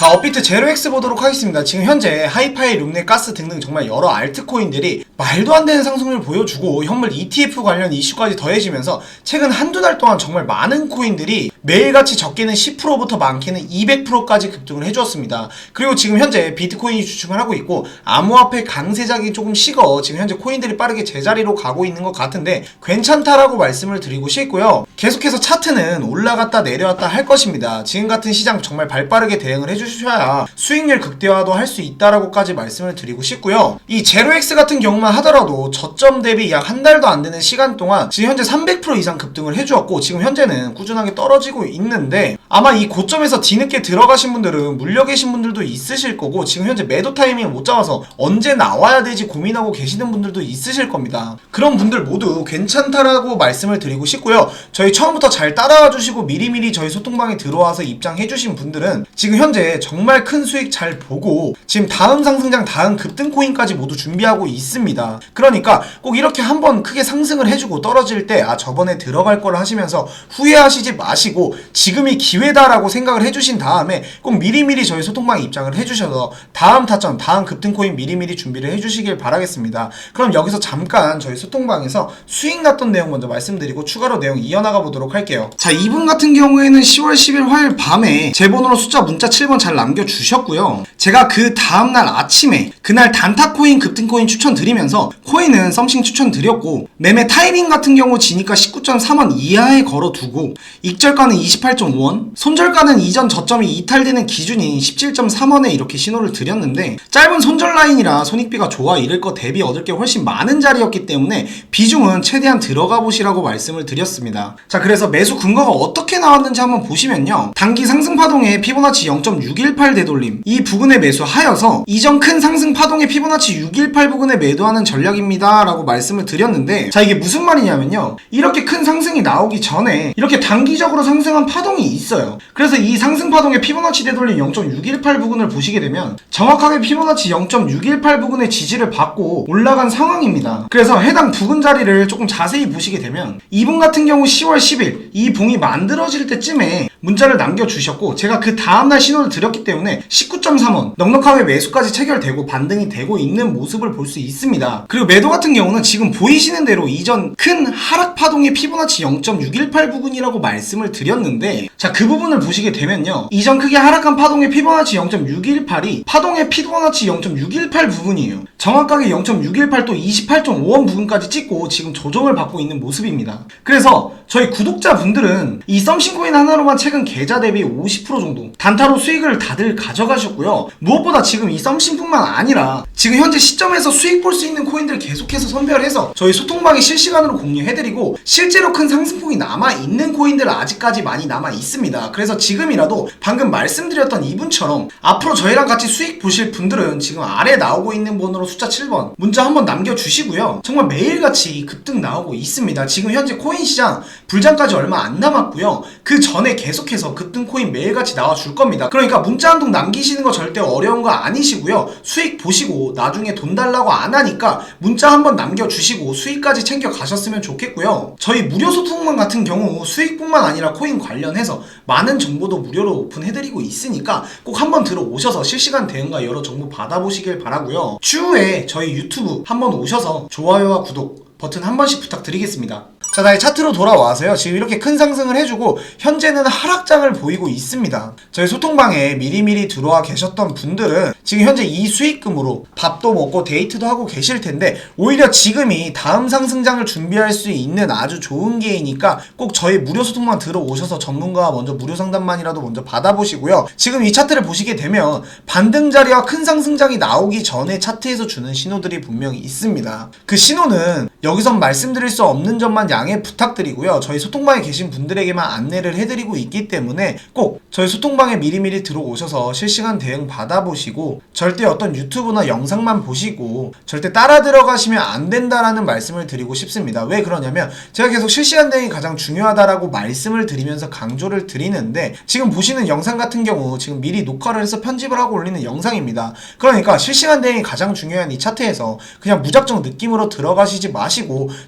자, 업비트 제로엑스 보도록 하겠습니다. 지금 현재 하이파이, 룸넷, 가스 등등 정말 여러 알트코인들이 말도 안 되는 상승률을 보여주고 현물 ETF 관련 이슈까지 더해지면서 최근 한두 달 동안 정말 많은 코인들이 매일같이 적게는 10%부터 많게는 200%까지 급등을 해주었습니다. 그리고 지금 현재 비트코인이 주춤을 하고 있고 암호화폐 강세작이 조금 식어 지금 현재 코인들이 빠르게 제자리로 가고 있는 것 같은데 괜찮다라고 말씀을 드리고 싶고요. 계속해서 차트는 올라갔다 내려왔다 할 것입니다. 지금 같은 시장 정말 발빠르게 대응을 해주 셔야 수익률 극대화도 할 수 있다라고까지 말씀을 드리고 싶고요. 이 제로엑스 같은 경우만 하더라도 저점 대비 약 한 달도 안 되는 시간 동안 지금 현재 300% 이상 급등을 해주었고 지금 현재는 꾸준하게 떨어지고 있는데 아마 이 고점에서 뒤늦게 들어가신 분들은 물려 계신 분들도 있으실 거고 지금 현재 매도 타이밍을 못 잡아서 언제 나와야 되지 고민하고 계시는 분들도 있으실 겁니다. 그런 분들 모두 괜찮다라고 말씀을 드리고 싶고요. 저희 처음부터 잘 따라와 주시고 미리미리 저희 소통방에 들어와서 입장해 주신 분들은 지금 현재 정말 큰 수익 잘 보고 지금 다음 상승장 다음 급등 코인까지 모두 준비하고 있습니다. 그러니까 꼭 이렇게 한번 크게 상승을 해주고 떨어질 때 아 저번에 들어갈 걸 하시면서 후회하시지 마시고 지금이 기회다라고 생각을 해주신 다음에 꼭 미리미리 저희 소통방에 입장을 해주셔서 다음 타점 다음 급등 코인 미리미리 준비를 해주시길 바라겠습니다. 그럼 여기서 잠깐 저희 소통방에서 수익 났던 내용 먼저 말씀드리고 추가로 내용 이어나가 보도록 할게요. 자 이분 같은 경우에는 10월 10일 화요일 밤에 제 번호로 숫자 문자 7번 잘 남겨주셨고요. 제가 그 다음날 아침에 그날 단타 코인 급등 코인 추천드리면서 코인은 썸씽 추천드렸고 매매 타이밍 같은 경우 지니까 19.3원 이하에 걸어두고 익절가는 28.5원 손절가는 이전 저점이 이탈되는 기준인 17.3원에 이렇게 신호를 드렸는데 짧은 손절 라인이라 손익비가 좋아 이럴 거 대비 얻을 게 훨씬 많은 자리였기 때문에 비중은 최대한 들어가 보시라고 말씀을 드렸습니다. 자 그래서 매수 근거가 어떻게 나왔는지 한번 보시면요. 단기 상승 파동에 피보나치 0.618 되돌림 이 부근에 매수하여서 이전 큰 상승 파동에 피보나치 618 부근에 매도하는 전략입니다 라고 말씀을 드렸는데 자 이게 무슨 말이냐면요. 이렇게 큰 상승이 나오기 전에 이렇게 단기적으로 상승한 파동이 있어요. 그래서 이 상승 파동의 피보나치 되돌림 0.618 부근을 보시게 되면 정확하게 피보나치 0.618 부근의 지지를 받고 올라간 상황입니다. 그래서 해당 부근 자리를 조금 자세히 보시게 되면 이분 같은 경우 10월 10일 이 봉이 만들어질 때쯤에 문자를 남겨주셨고 제가 그 다음날 신호를 드 렸기 때문에 19.3원 넉넉하게 매수까지 체결되고 반등이 되고 있는 모습을 볼 수 있습니다. 그리고 매도 같은 경우는 지금 보이시는 대로 이전 큰 하락 파동의 피보나치 0.618 부근이라고 말씀을 드렸는데 자 그 부분을 보시게 되면요 이전 크게 하락한 파동의 피보나치 0.618이 파동의 피보나치 0.618 부분이에요. 정확하게 0.618 또 28.5원 부분까지 찍고 지금 조정을 받고 있는 모습입니다. 그래서 저희 구독자분들은 이 썸싱코인 하나로만 최근 계좌 대비 50% 정도 단타로 수익을 다들 가져가셨고요. 무엇보다 지금 이 썸싱뿐만 아니라 지금 현재 시점에서 수익 볼 수 있는 코인들 계속해서 선별해서 저희 소통방에 실시간으로 공유해드리고 실제로 큰 상승폭이 남아 있는 코인들 아직까지 많이 남아 있습니다. 그래서 지금이라도 방금 말씀드렸던 이분처럼 앞으로 저희랑 같이 수익 보실 분들은 지금 아래 나오고 있는 번호로 숫자 7번 문자 한번 남겨주시고요. 정말 매일같이 급등 나오고 있습니다. 지금 현재 코인 시장 불장까지 얼마 안 남았고요. 그 전에 계속해서 급등 코인 매일같이 나와줄 겁니다. 그러니까 문자 한 통 남기시는 거 절대 어려운 거 아니시고요. 수익 보시고 나중에 돈 달라고 안 하니까 문자 한 번 남겨주시고 수익까지 챙겨 가셨으면 좋겠고요. 저희 무료 소통방 같은 경우 수익뿐만 아니라 코인 관련해서 많은 정보도 무료로 오픈해드리고 있으니까 꼭 한번 들어오셔서 실시간 대응과 여러 정보 받아보시길 바라고요. 추후에 저희 유튜브 한번 오셔서 좋아요와 구독 버튼 한 번씩 부탁드리겠습니다. 자, 다시 차트로 돌아와서요. 지금 이렇게 큰 상승을 해주고 현재는 하락장을 보이고 있습니다. 저희 소통방에 미리미리 들어와 계셨던 분들은 지금 현재 이 수익금으로 밥도 먹고 데이트도 하고 계실 텐데 오히려 지금이 다음 상승장을 준비할 수 있는 아주 좋은 기회니까 꼭 저희 무료 소통방 들어오셔서 전문가와 먼저 무료 상담만이라도 먼저 받아보시고요. 지금 이 차트를 보시게 되면 반등 자리와 큰 상승장이 나오기 전에 차트에서 주는 신호들이 분명히 있습니다. 그 신호는 여기선 말씀드릴 수 없는 점만 양해 부탁드리고요. 저희 소통방에 계신 분들에게만 안내를 해드리고 있기 때문에 꼭 저희 소통방에 미리미리 들어오셔서 실시간 대응 받아보시고 절대 어떤 유튜브나 영상만 보시고 절대 따라 들어가시면 안 된다라는 말씀을 드리고 싶습니다. 왜 그러냐면 제가 계속 실시간 대응이 가장 중요하다라고 말씀을 드리면서 강조를 드리는데 지금 보시는 영상 같은 경우 지금 미리 녹화를 해서 편집을 하고 올리는 영상입니다. 그러니까 실시간 대응이 가장 중요한 이 차트에서 그냥 무작정 느낌으로 들어가시지 마시고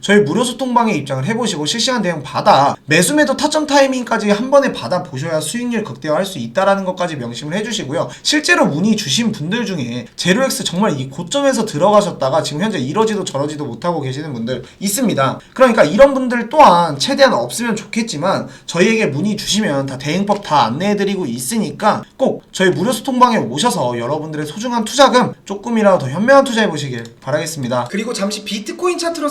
저희 무료 소통방에 입장을 해보시고 실시간 대응 받아 매수 매도 타점 타이밍까지 한 번에 받아 보셔야 수익률 극대화할 수 있다라는 것까지 명심을 해주시고요. 실제로 문의 주신 분들 중에 제로엑스 정말 이 고점에서 들어가셨다가 지금 현재 이러지도 저러지도 못하고 계시는 분들 있습니다. 그러니까 이런 분들 또한 최대한 없으면 좋겠지만 저희에게 문의 주시면 다 대응법 다 안내해드리고 있으니까 꼭 저희 무료 소통방에 오셔서 여러분들의 소중한 투자금 조금이라도 더 현명한 투자해 보시길 바라겠습니다. 그리고 잠시 비트코인 차트로